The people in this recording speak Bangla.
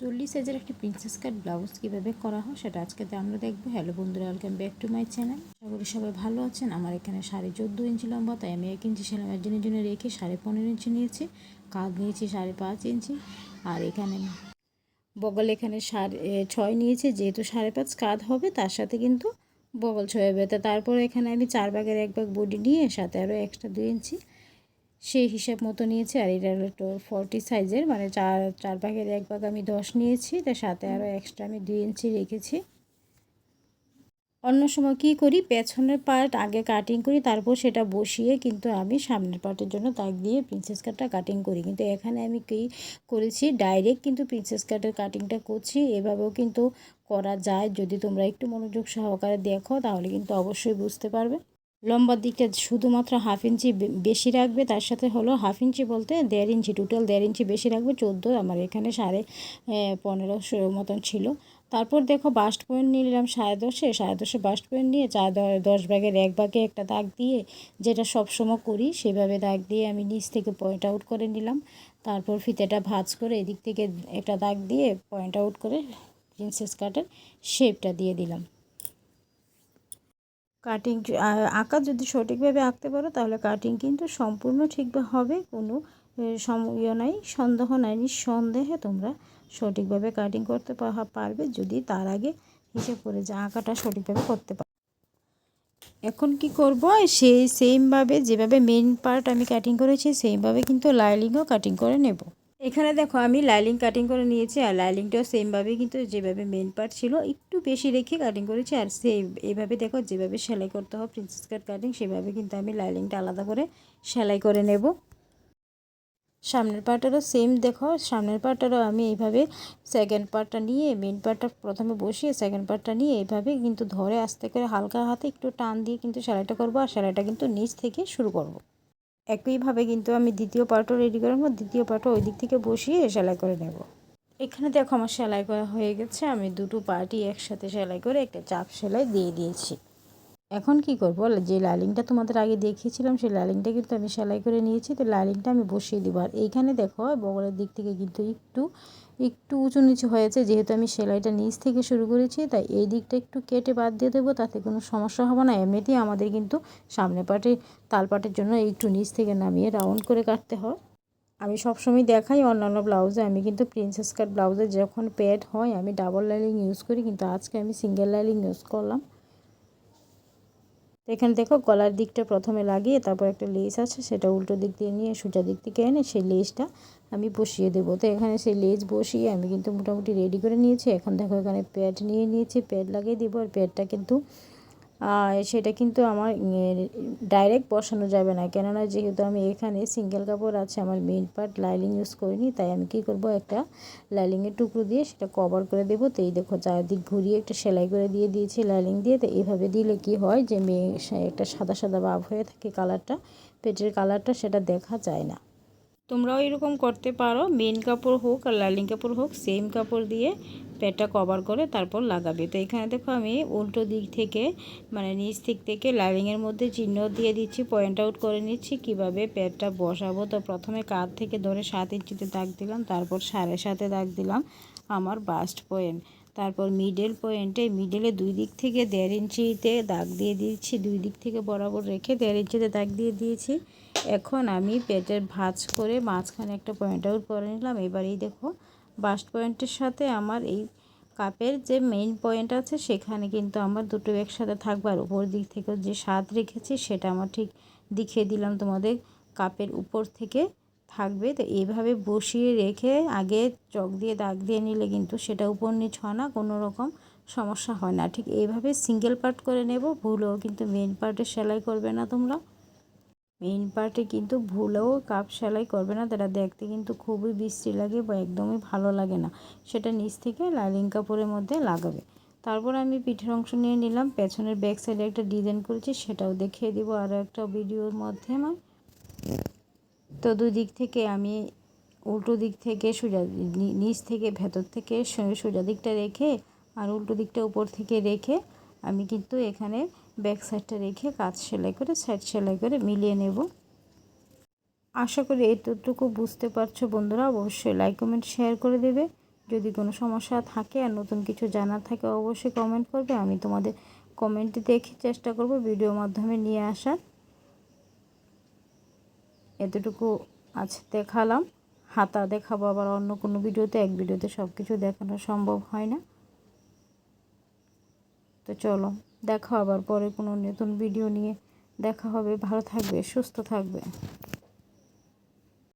চল্লিশ সাইজের একটি প্রিন্সেস কাট ব্লাউজ কীভাবে করা হয় সেটা আজকে আমরা দেখব। হ্যালো বন্ধুরা welcome back to my channel করি সবাই ভালো আছেন। আমার এখানে সাড়ে চোদ্দ ইঞ্চি লম্বা, তাই আমি এক ইঞ্চি সেলাই মার্জিনের জন্য রেখে সাড়ে পনেরো ইঞ্চি নিয়েছি। কাঁধ নিয়েছি সাড়ে পাঁচ ইঞ্চি আর এখানে বগল এখানে সাড়ে ছয় নিয়েছি, যেহেতু সাড়ে পাঁচ কাঁধ হবে, তার সাথে কিন্তু বগল ছয় হবে। তা তারপর এখানে আমি চার ভাগের এক ভাগ বডি নিয়ে, সাথে আরও এক্সট্রা দুই ইঞ্চি সেই হিসাব মতো নিয়েছি আর এটা একটু ফর্টি সাইজের মানে চার চার ভাগের এক ভাগ আমি দশ নিয়েছি, তার সাথে আরও এক্সট্রা আমি দুই ইঞ্চি রেখেছি। অন্য সময় কী করি, পেছনের পার্ট আগে কাটিং করি, তারপর সেটা বসিয়ে কিন্তু আমি সামনের পার্টের জন্য তাক দিয়ে প্রিন্সেস কাটটা কাটিং করি। কিন্তু এখানে আমি কী করেছি ডাইরেক্ট কিন্তু প্রিন্সেস কাটের কাটিংটা করছি, এভাবেও কিন্তু করা যায়। যদি তোমরা একটু মনোযোগ সহকারে দেখো, তাহলে কিন্তু অবশ্যই বুঝতে পারবে। লম্বার দিকটা শুধুমাত্র হাফ ইঞ্চি বেশি রাখবে, তার সাথে হলো হাফ ইঞ্চি বলতে দেড় ইঞ্চি টোটাল দেড় ইঞ্চি বেশি রাখবে, চোদ্দ, আমার এখানে সাড়ে পনেরোশো মতন ছিল। তারপর দেখো বাস্ট পয়েন্ট নিলাম সাড়ে দশে সাড়ে দশে বাস্ট পয়েন্ট নিয়ে চার দশ ভাগের এক ভাগে একটা দাগ দিয়ে যেটা সবসময় করি, সেভাবে দাগ দিয়ে আমি নিচ থেকে পয়েন্ট আউট করে নিলাম। তারপর ফিতেটা ভাজ করে এদিক থেকে একটা দাগ দিয়ে পয়েন্ট আউট করে প্রিন্সেস কাটের শেপটা দিয়ে দিলাম। কাটিং আঁকা যদি সঠিকভাবে আঁকতে পারো, তাহলে কাটিং কিন্তু সম্পূর্ণ ঠিকভাবে হবে। কোনো সময় নাই, সন্দেহ নাই, নিঃসন্দেহে তোমরা সঠিকভাবে কাটিং করতে পারবে যদি তার আগে হিসেব করে যে আঁকাটা সঠিকভাবে করতে পারো। এখন কি করব? সেই সেমভাবে যেভাবে মেন পার্ট আমি কাটিং করেছি, সেইভাবে কিন্তু লাইলিংও কাটিং করে নেব। এখানে দেখো আমি লাইলিং কাটিং করে নিয়েছি আর লাইলিংটাও সেমভাবে কিন্তু যেভাবে মেন পার্ট ছিল, একটু বেশি রেখে কাটিং করেছি আর সে এভাবে দেখো যেভাবে সেলাই করতে হয় প্রিন্সেস কাট কাটিং সেভাবে কিন্তু আমি লাইলিংটা আলাদা করে সেলাই করে নেব সামনের পার্টেরও সেম দেখো, সামনের পার্টেরও আমি এইভাবে সেকেন্ড পার্টটা নিয়ে মেন পার্টটা প্রথমে বসিয়ে সেকেন্ড পার্টটা নিয়ে এইভাবে কিন্তু ধরে আস্তে করে হালকা হাতে একটু টান দিয়ে কিন্তু সেলাইটা করব আর সেলাইটা কিন্তু নিচ থেকে শুরু করব। একইভাবে কিন্তু আমি দ্বিতীয় পার্টও রেডি করে নেব, দ্বিতীয় পার্টও ওই দিক থেকে বসিয়ে সেলাই করে নেব। এখানে দেখো আমার সেলাই করা হয়ে গেছে, আমি দুটো পার্টি একসাথে সেলাই করে একটা চাপ সেলাই দিয়ে দিয়েছি। এখন কি করব? যে লাইলিংটা তোমাদের আগে দেখিয়েছিলাম, সেই লাইলিংটা কিন্তু আমি সেলাই করে নিয়েছি, তো লাইলিংটা আমি বসিয়ে দিব। আর এইখানে দেখো, বগলের দিক থেকে কিন্তু একটু একটু উঁচু নিচু হয়েছে, যেহেতু আমি সেলাইটা নিচ থেকে শুরু করেছি, তাই এই দিকটা একটু কেটে বাদ দিয়ে দেবো, তাতে কোনো সমস্যা হবে না। এমনিতেই আমাদের কিন্তু সামনে পাটে তালপাটের জন্য একটু নিচ থেকে নামিয়ে রাউন্ড করে কাটতে হয়। আমি সবসময় দেখাই অন্যান্য ব্লাউজে আমি কিন্তু প্রিন্সেস কাট ব্লাউজে যখন প্যাড হয়, আমি ডাবল লাইলিং ইউজ করি, কিন্তু আজকে আমি সিঙ্গেল লাইলিং ইউজ করলাম। তো এখানে দেখো গলার দিকটা প্রথমে লাগিয়ে তারপর একটা লেস আছে, সেটা উল্টো দিক দিয়ে নিয়ে সোজা দিক থেকে এনে সেই লেসটা আমি বসিয়ে দেবো। তো এখানে সেই লেস বসিয়ে আমি কিন্তু মোটামুটি রেডি করে নিয়েছি। এখন দেখো এখানে প্যাড নিয়ে নিয়েছি প্যাড লাগিয়ে দেবো আর প্যাডটা কিন্তু সেটা কিন্তু আমার ডাইরেক্ট বসানো যাবে না। কেননা যেহেতু আমি এখানে সিঙ্গেল কাপড় আছে, আমার মেন পার্ট লাইলিং ইউজ করিনি, তাই আমি কি করব? একটা লাইলিংয়ের টুকরো দিয়ে সেটা কভার করে দেবো। তো এই দেখো, চারদিক ঘুরিয়ে একটা সেলাই করে দিয়ে দিয়েছি লাইলিং দিয়ে। তো এইভাবে দিলে কি হয় যে মেয়ে একটা সাদা সাদা ভাব হয়ে থাকে কালারটা পেটের কালারটা সেটা দেখা যায় না। তোমরাও এরকম করতে পারো। মেন কাপড় হোক আর লাইলিং কাপড় হোক সেম কাপড় দিয়ে প্যাডটা কভার করে তারপর লাগাবে। তো এখানে দেখো আমি উল্টো দিক থেকে মানে নিচ দিক থেকে লাইলিংয়ের মধ্যে চিহ্ন দিয়ে দিচ্ছি পয়েন্ট আউট করে নিচ্ছি কীভাবে প্যাডটা বসাবো। তো প্রথমে কাঁধ থেকে ধরে সাত ইঞ্চিতে দাগ দিলাম, তারপর সাড়ে সাতে দাগ দিলাম আমার বাস্ট পয়েন্ট তারপর মিডল পয়েন্টে মিডলে দুই দিক থেকে দেড় ইঞ্চিতে দাগ দিয়ে দিয়েছি, দুই দিক থেকে বরাবর রেখে দেড় ইঞ্চিতে দাগ দিয়ে দিয়েছি। এখন আমি পেটের ভাজ করে মাঝখানে একটা পয়েন্ট আউট করে নিলাম। এবার এই দেখো বাস্ট পয়েন্টের সাথে আমার এই কাপের যে মেইন পয়েন্ট আছে, সেখানে কিন্তু আমার দুটো একসাথে থাকবে। আর উপর দিক থেকে যে স্বাদ রেখেছি, সেটা আমার ঠিক দেখিয়ে দিলাম তোমাদের কাপের উপর থেকে থাকবে। তো এইভাবে বসিয়ে রেখে আগে চক দিয়ে দাগ দিয়ে নিলে কিন্তু সেটা উপর নিচ হয় না, কোনো রকম সমস্যা হয় না। ঠিক এইভাবে সিঙ্গেল পার্ট করে নেব, ভুলও কিন্তু মেন পার্টে সেলাই করবে না তোমরা। মেইন পার্টে কিন্তু ভুলেও কাপ সেলাই করবে না, তারা দেখতে কিন্তু খুবই বৃষ্টি লাগে বা একদমই ভালো লাগে না। সেটা নিচ থেকে লাইলিং কাপড়ের মধ্যে লাগাবে। তারপর আমি পিঠের অংশ নিয়ে নিলাম, পেছনের ব্যাক সাইডে একটা ডিজাইন করেছি, সেটাও দেখিয়ে দিব আরও একটা ভিডিওর মাধ্যমে। তো দুই দিক থেকে আমি উল্টো দিক থেকে সোজা নিচ থেকে ভেতর থেকে সোজা দিকটা রেখে আর উল্টো দিকটা উপর থেকে রেখে আমি কিন্তু এখানে ব্যাক সাইডটা রেখে কাজ সেলাই করে সাইড সেলাই করে মিলিয়ে নেব। আশা করি এতটুকু বুঝতে পারছ বন্ধুরা, অবশ্যই লাইক কমেন্ট শেয়ার করে দেবে। যদি কোনো সমস্যা থাকে আর নতুন কিছু জানার থাকে অবশ্যই কমেন্ট করবে। আমি তোমাদের কমেন্টে দেখে চেষ্টা করব ভিডিওর মাধ্যমে নিয়ে আসার। এতটুকু আজ দেখালাম। হাতা দেখাবো আবার অন্য কোনো ভিডিওতে এক ভিডিওতে সব কিছু দেখানো সম্ভব হয় না। তো চলো, দেখা আবার পরে কোনো নতুন ভিডিও নিয়ে। দেখা হবে, ভালো থাকবে, সুস্থ থাকবে।